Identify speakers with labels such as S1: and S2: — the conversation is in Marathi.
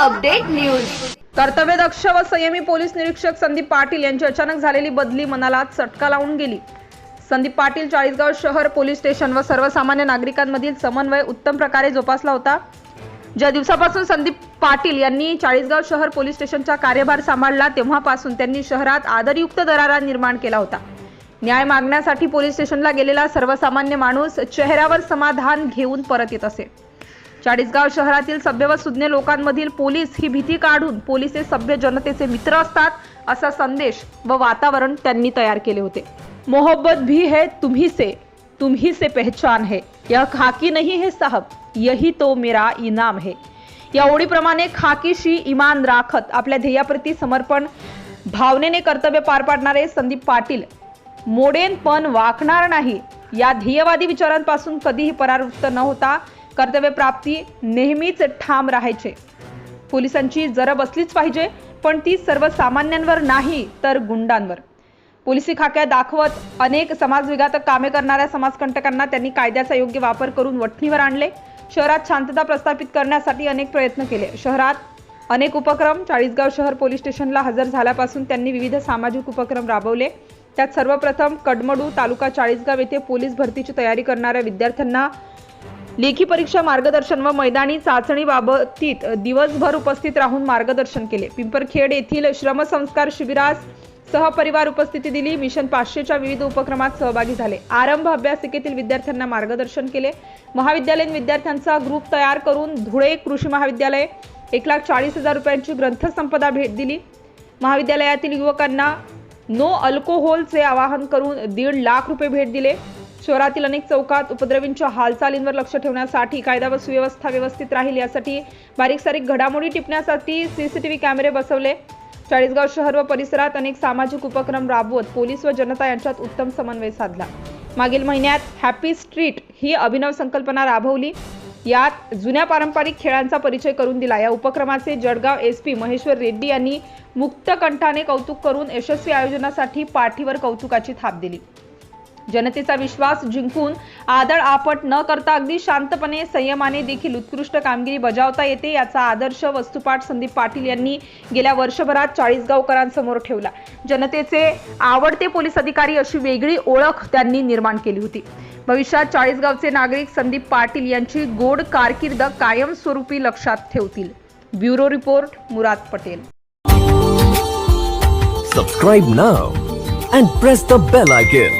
S1: Update news. कर्तव्यदक्ष व संयमी पोलीस निरीक्षक संदीप पाटील यांची अचानक झालेली बदली मनाला चटका लावून गेली. संदीप पाटील चाळीसगाव शहर पोलीस स्टेशन व सर्वसामान्य नागरिकांमधील समन्वय उत्तम प्रकारे जोपासला होता. ज्या दिवसापासून संदीप पाटील यांनी चाळीसगाव शहर पोलीस स्टेशनचा कार्यभार सांभाळला तेव्हापासून त्यांनी शहरात आदरयुक्त दरारा निर्माण केला होता. न्याय मागण्यासाठी पोलीस स्टेशनला गेलेला सर्वसामान्य माणूस चेहऱ्यावर समाधान घेऊन परत येत असे. चाळीसगाव शहरातील सभ्य व सुज्ञ लोकांमधील पोलीस ही भीती काढून पोलीस हे सभ्य जनतेचे मित्र असतात असा संदेश व वातावरण त्यांनी तयार केले होते. मोहब्बत भी है तुम्ही से तुम्ही से पहचान है. यह खाकी नहीं है साहब यही तो मेरा इनाम है. या ओळीप्रमाणे खाकीशी इमान राखत आपल्या ध्येयाप्रती समर्पण भावनेने कर्तव्य पार पाडणारे संदीप पाटील मोडेन पण वाकणार नाही. या ध्येयवादी विचारांपासून कधीही परावृत्त न होता कर्तव्यप्राप्ती नेहमीच ठाम राहायचे. पोलिसांची जरब बसलीच पाहिजे पण ती सर्वसामान्यांवर नाही तर गुंडांवर. पोलिसी खाक्या दाखवत अनेक समाजविघातक कामे करणाऱ्या समाजकंटकांना त्यांनी कायद्याचा योग्य वापर करून वठणीवर आणले. शहरात शांतता प्रस्थापित करण्यासाठी अनेक प्रयत्न केले. शहरात अनेक उपक्रम चाळीसगाव शहर पोलीस स्टेशनला हजर झाल्यापासून त्यांनी विविध सामाजिक उपक्रम राबवले. त्यात सर्वप्रथम कडमडू तालुका चाळीसगाव येथे पोलीस भरतीची तयारी करणाऱ्या विद्यार्थ्यांना लेखी परीक्षा मार्गदर्शन व मैदानी चाचणी बाबतीत दिवसभर उपस्थित राहून मार्गदर्शन केले. पिंपरखेड येथील श्रमसंस्कार शिबिरास सहपरिवार उपस्थिती दिली. मिशन पाचशेच्या विविध उपक्रमात सहभागी झाले. आरंभ अभ्यासिकेतील विद्यार्थ्यांना मार्गदर्शन केले. महाविद्यालयीन विद्यार्थ्यांचा ग्रुप तयार करून धुळे कृषी महाविद्यालय एक लाख चाळीस हजार रुपयांची ग्रंथसंपदा भेट दिली. महाविद्यालयातील युवकांना नो अल्कोहोलचे आवाहन करून दीड लाख रुपये भेट दिले. शहरातील अनेक चौकात उपद्रवींच्या हालचालींवर लक्ष ठेवण्यासाठी कायदा व सुव्यवस्था व्यवस्थित राहील यासाठी बारीक सारीक घडामोडी टिपण्यासाठी सीसीटीव्ही कॅमेरे बसवले. चाळीसगाव शहर व परिसरात अनेक सामाजिक उपक्रम राबवत पोलीस व जनता यांच्यात उत्तम समन्वय साधला. मागील महिन्यात हॅपी स्ट्रीट ही अभिनव संकल्पना राबवली. यात जुन्या पारंपरिक खेळांचा परिचय करून दिला. या उपक्रमाचे जळगाव एस पी महेश्वर रेड्डी यांनी मुक्त कंठाने कौतुक करून यशस्वी आयोजनासाठी पाठीवर कौतुकाची थाप दिली. जनतेचा विश्वास जिंकून आदळ आपट न करता अगदी शांतपणे संयमाने देखील उत्कृष्ट कामगिरी बजावता येते याचा आदर्श वस्तुपाठ संदीप पाटील यांनी गेल्या वर्षभरात चाळीसगावकरांसमोर ठेवला. जनतेचे आवडते पोलीस अधिकारी अशी वेगळी ओळख त्यांनी निर्माण केली होती. भविष्यात चाळीसगावचे नागरिक संदीप पाटील यांची गोड कारकीर्द कायमस्वरूपी लक्षात ठेवतील. Bureau report Murad Patel.
S2: Subscribe now and press the bell icon